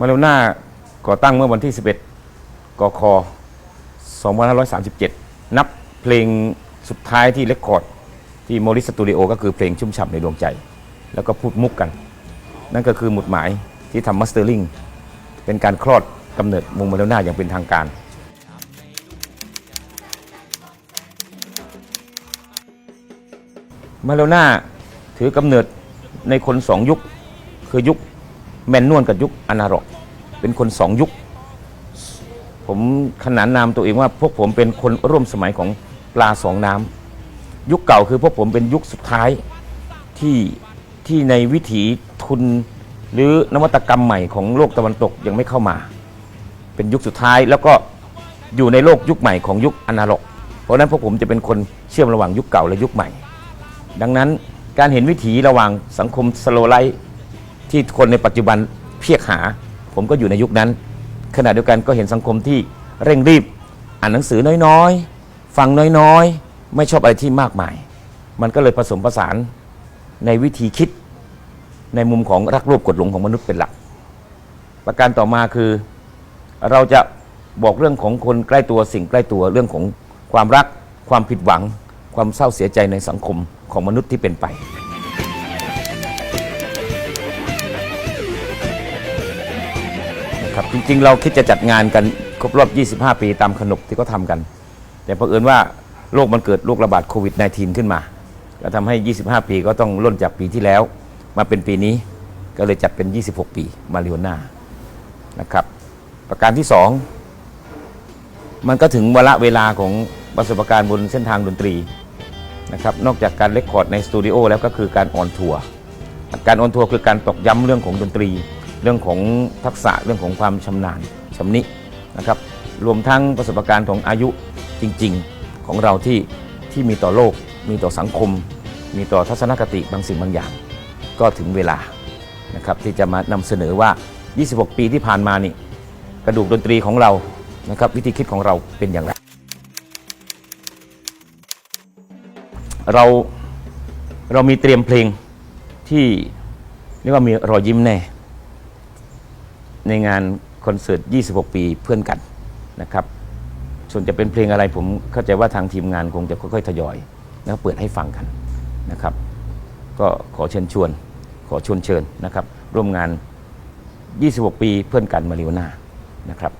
มาเลน่าก่อตั้งเมื่อวันที่ 11กค2537 นับเพลงสุดท้ายที่เรคคอร์ดที่โมริสตูดิโอก็คือเพลงชุ่มฉ่ำในดวงใจ แล้วก็พูดมุกกัน นั่นก็คือหมุดหมายที่ทำมาสเตอร์ลิงเป็นการคลอดกำเนิดวงมาเลน่าอย่างเป็นทางการมาเลน่าถือกำเนิดในคนสองยุคคือยุค แมนนวลกับยุคอนาร็อก เป็นคนสองยุค ผมขนานนามตัวเองว่าพวกผมเป็นคนร่วมสมัยของปลาสองน้ำยุคเก่าคือพวกผมเป็นยุคสุดท้ายที่ที่ในวิถีทุนหรือนวัตกรรมใหม่ของโลกตะวันตกยังไม่เข้ามา เป็นยุคสุดท้ายแล้วก็อยู่ในโลกยุคใหม่ของยุคอนาล็อก เพราะฉะนั้นพวกผมจะเป็นคนเชื่อมระหว่างยุคเก่าและยุคใหม่ ดังนั้นการเห็นวิถีระหว่างสังคมสโลไลท์ ที่คนในปัจจุบันเพียกหา ผมก็อยู่ในยุคนั้น ขณะเดียวกันก็เห็นสังคมที่เร่งรีบ อ่านหนังสือน้อยๆ ฟังน้อยๆ ไม่ชอบอะไรที่มากมาย มันก็เลยผสมผสานในวิธีคิด ในมุมของรักโลภกดหลงของมนุษย์เป็นหลัก ประการต่อมาคือเราจะบอกเรื่องของคนใกล้ตัวสิ่งใกล้ตัวเรื่องของความรัก ความผิดหวัง ความเศร้าเสียใจในสังคมของมนุษย์ที่เป็นไป ครับจริงๆ เราคิดจะจัดงานกันครบรอบ 25 ปีตามขนบที่เขาทำกัน แต่เผอิญว่าโรคมันเกิดโรคระบาดโควิด -19 ขึ้นมา ก็ทำให้ 25 ปีก็ต้องล่นจากปีที่แล้ว มาเป็นปีนี้ก็เลยจัดเป็น 26 ปีมาริโอน่านะครับ ประการที่ 2 มันก็ถึงวาระเวลาของประสบการณ์บนเส้นทางดนตรีนะครับนอกจากการเลคคอร์ดในสตูดิโอแล้วก็คือการออนทัวร์การออนทัวร์คือการตอกย้ำเรื่องของดนตรี เรื่องของทักษะเรื่องของความชำนาญชำนินะครับรวมทั้งประสบการณ์ของอายุจริง ๆของเราที่ที่มีต่อโลก มีต่อสังคม มีต่อทัศนคติบางสิ่งบางอย่าง ก็ถึงเวลานะครับที่จะมานำเสนอว่า 26 ปีที่ผ่านมานี่กระดูกดนตรีของเรานะครับวิธีคิดของเราเป็นอย่างไร เราเรามีเตรียมเพลงที่เรียกว่ามีรอยยิ้มแน่ ในงานคอนเสิร์ต 26 ปีเพื่อนกันนะครับ ส่วนจะเป็นเพลงอะไรผมเข้าใจว่าทางทีมงานคงจะค่อยๆทยอยแล้วเปิดให้ฟังกันนะครับ ก็ขอเชิญชวน ขอชวนเชิญนะครับ ร่วมงาน 26 ปีเพื่อนกันมาริโอนานะครับ